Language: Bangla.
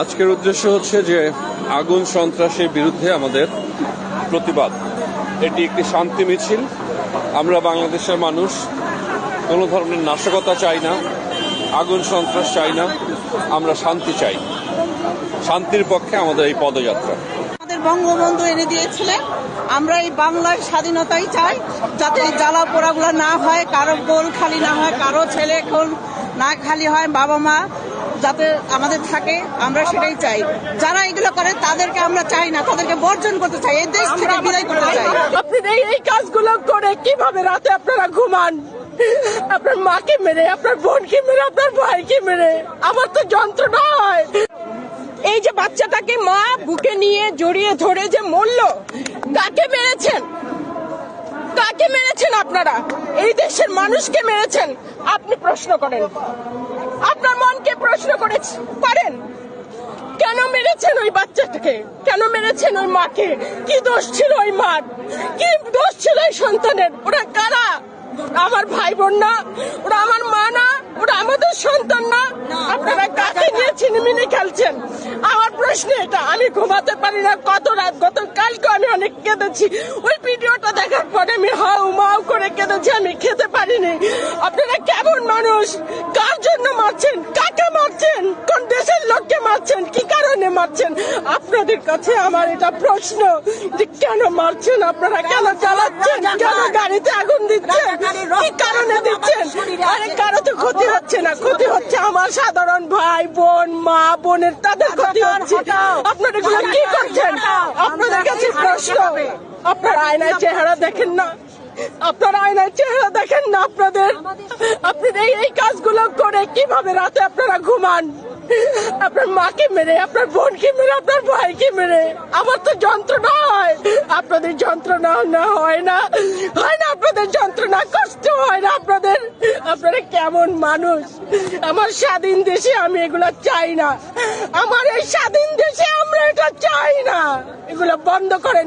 আজকের উদ্দেশ্য হচ্ছে যে আগুন সন্ত্রাসের বিরুদ্ধে আমাদের প্রতিবাদ। এটি একটি শান্তি মিছিল। আমরা বাংলাদেশের মানুষ, কোনো ধরনের নাশকতা চাই না, আগুন সন্ত্রাস চাই না, আমরা শান্তি চাই। শান্তির পক্ষে আমাদের এই পদযাত্রা। আমাদের বঙ্গবন্ধু এনে দিয়েছিলেন, আমরা এই বাংলার স্বাধীনতাই চাই, যাতে জ্বালা পোড়াগুলো না হয়, কারও গোল খালি না হয়, কারও ছেলে কোল না খালি হয়, বাবা মা যাতে আমাদের থাকে, আমরা সেটাই চাই। যারা এগুলো করে, তাদেরকে আমরা চাই না, তাদেরকে বর্জন করতে চাই, এই দেশ থেকে বিদায় করতে চাই। আপনি এই কাজগুলো করে কীভাবে রাতে আপনারা ঘুমান? আপনার মাকে মেরে, আপনার বোনকে মেরে, আপনার ভাইকে মেরে? আমার তো যন্ত্রণা হয়। এই যে বাচ্চাটাকে মা বুকে নিয়ে জড়িয়ে ধরে যে মরল, কাকে মেরেছেন? কাকে মেরেছেন আপনারা? এই দেশের মানুষকে মেরেছেন? আপনি প্রশ্ন করেন। আপনার মনকে প্রশ্ন করে পারেন কেন মেরেছেন ওই বাচ্চাটাকে? কেন মেরেছেন ওই মাকে? কি দোষ ছিল ওই মার? কি দোষ ছিল ওই সন্তানের? ওরা কারা? আমার ভাই বোন না, ওরা আমার মা না, ওরা আমাদের সন্তান না। আপনারা ছিনিমিনি খেলছেন। আমার প্রশ্ন এটা, আমি ঘুমাতে পারি না, কত রাত গত, কালকে আমি অনেক কেঁদেছি। ওই ভিডিওটা দেখার পরে আমি হাউ মাউ করে কেঁদেছি, আমি খেতে পারিনি। আপনারা কেমন মানুষ? কার জন্য মারছেন? মারছেন আপনাদের কাছে আমার এটা প্রশ্ন যে কেন মারছেন? আপনারা কেন চালাচ্ছেন? কেন গাড়িতে আগুন দিচ্ছেন? কি কারণে দিচ্ছেন? আরে কারও তো ক্ষতি হচ্ছে না ক্ষতি হচ্ছে আমার সাধারণ ভাই বোন মা বোনের তাদের ক্ষতি হচ্ছে। আপনারা এগুলো কি করছেন? আপনাদের কাছে প্রশ্ন। আপনার আয়নায় চেহারা দেখেন না। আপনার আয়নায় চেহারা দেখেন না আপনাদের। আপনি এই কাজগুলো করে কীভাবে রাতে আপনারা ঘুমান? আপনার মাকে মেরে, আপনার বোনকে মেরে, আপনার ভাইকে মেরে। আমার তো যন্ত্রণা হয়। আপনাদের যন্ত্রণা না হয় না হয় না আপনাদের যন্ত্রণা, কষ্ট হয় না আপনাদের। আপনারা কেমন মানুষ? আমার স্বাধীন দেশে আমি এগুলো চাই না। আমার এই স্বাধীন দেশে আমরা এটা চাই না। এগুলো বন্ধ করেন।